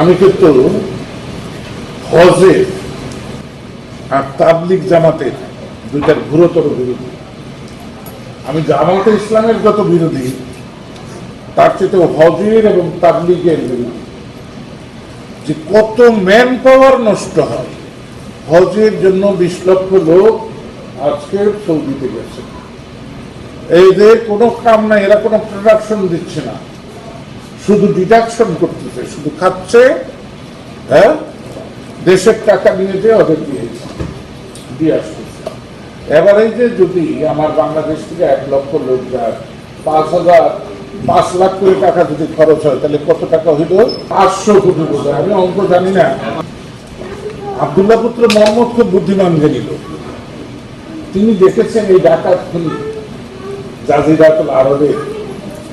আমি কিন্তু হজের আর তাবলিক জামাতের দুইটার ঘুরতর বিরোধী। আমি জামাতে ইসলামের যত বিরোধী, তার চেয়ে হজের এবং তাবলিগের বিরোধী। যে কত ম্যান পাওয়ার নষ্ট হয়, হজের জন্য বিশ লক্ষ লোক আজকে সৌদিতে গেছে। এদের কোনো কাম নাই, এরা কোনো প্রোডাকশন দিচ্ছে না। শুধু ডিডাকশন করতেছে, শুধু খাচ্ছে হ্যাঁ? দেশের টাকা নিয়ে যে ওদের দিয়েছে, দিয়ে আসতেছে। এবারে যে যদি আমার বাংলাদেশ থেকে এক লক্ষ লোক যায়, পাঁচ হাজার, পাঁচ লাখ করে টাকা যদি খরচ হয়, তাহলে কত টাকা হইল? পাঁচশো কোটি বোধ আমি অঙ্ক জানি না। আবদুল্লাহ পুত্র মোহাম্মদ খুব বুদ্ধিমান জ্ঞানী লোক। তিনি দেখেছেন এই ডাকাত খুনি, জাজিরাতুল আরবে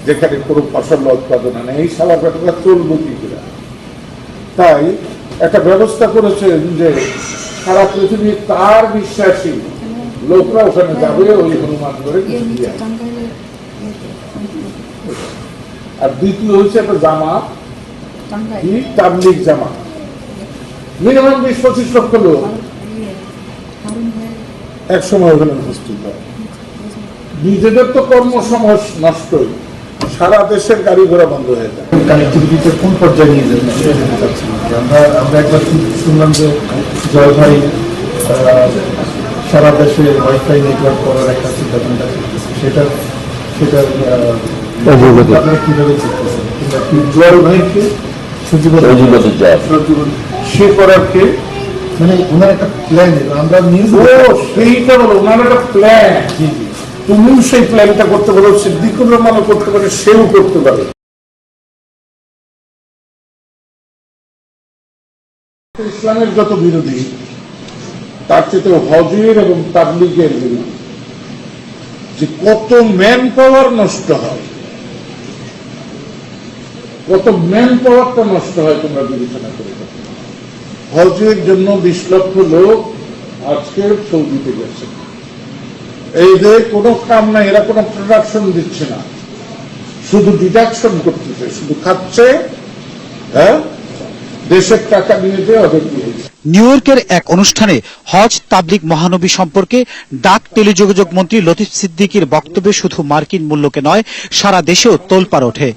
যেখানে কোনো ফসল উৎপাদন হয় না এই সালা ব্যাপারটা চলবে কি করে? তাই একটা ব্যবস্থা করেছেন যে সারা পৃথিবী তার বিশ্বাসী লোকরা ওখানে যাবে, ওই হনুমান করে। আর দ্বিতীয় হচ্ছে একটা জামা তাবলিক জামা। মিনিমাম বিশ পঁচিশ লক্ষ লোক এক সময় উপস্থিত হয়। নিজেদের তো কর্মসময় নষ্টই। সারা দেশের গাড়ি ঘোড়া বন্ধ হয়ে যায়। কানেক্টিভিটিতে কোন পর্যায়ে নিয়ে যাবেন? সেটা জানতে চাচ্ছিলাম। যে আমরা আমরা একবার শুনলাম যে জয় ভাই সারা দেশে ওয়াইফাই নেটওয়ার্ক করার একটা চিন্তা ভাবনা সেটা সেটা আহ, আপনারা কীভাবে কি জয় ভাইকে সে করার কে? মানে ওনার একটা প্ল্যান আমরা নিউজ সেইটা বলো ওনার একটা প্ল্যান জি জি। তুমিও সেই প্ল্যানটা করতে পারো সিদ্দিকুর রহমানও করতে পারে, সেও করতে পারে। ইসলামের যত বিরোধী, তার চেয়ে হজের এবং তাবলিগের বিরোধী। যে কত ম্যান পাওয়ার নষ্ট হয়, কত ম্যান পাওয়ারটা নষ্ট হয় তোমরা বিবেচনা করে হজের জন্য বিশ লক্ষ লোক আজকে সৌদিতে গেছে। এদের কোনো কাম নাই, এরা কোনো প্রোডাকশন দিচ্ছে না। শুধু ডিডাকশন করতেছে, শুধু খাচ্ছে হ্যাঁ? দেশের টাকা নিয়ে যে ওদের নিউ ইয়র্কের এক অনুষ্ঠানে হজ তাবলিক মহানবী সম্পর্কে ডাক টেলিযোগাযোগ মন্ত্রী লতিফ সিদ্দিকীর বক্তব্যে শুধু মার্কিন মূল্যকে নয়, সারা দেশেও তোলপাড় ওঠে।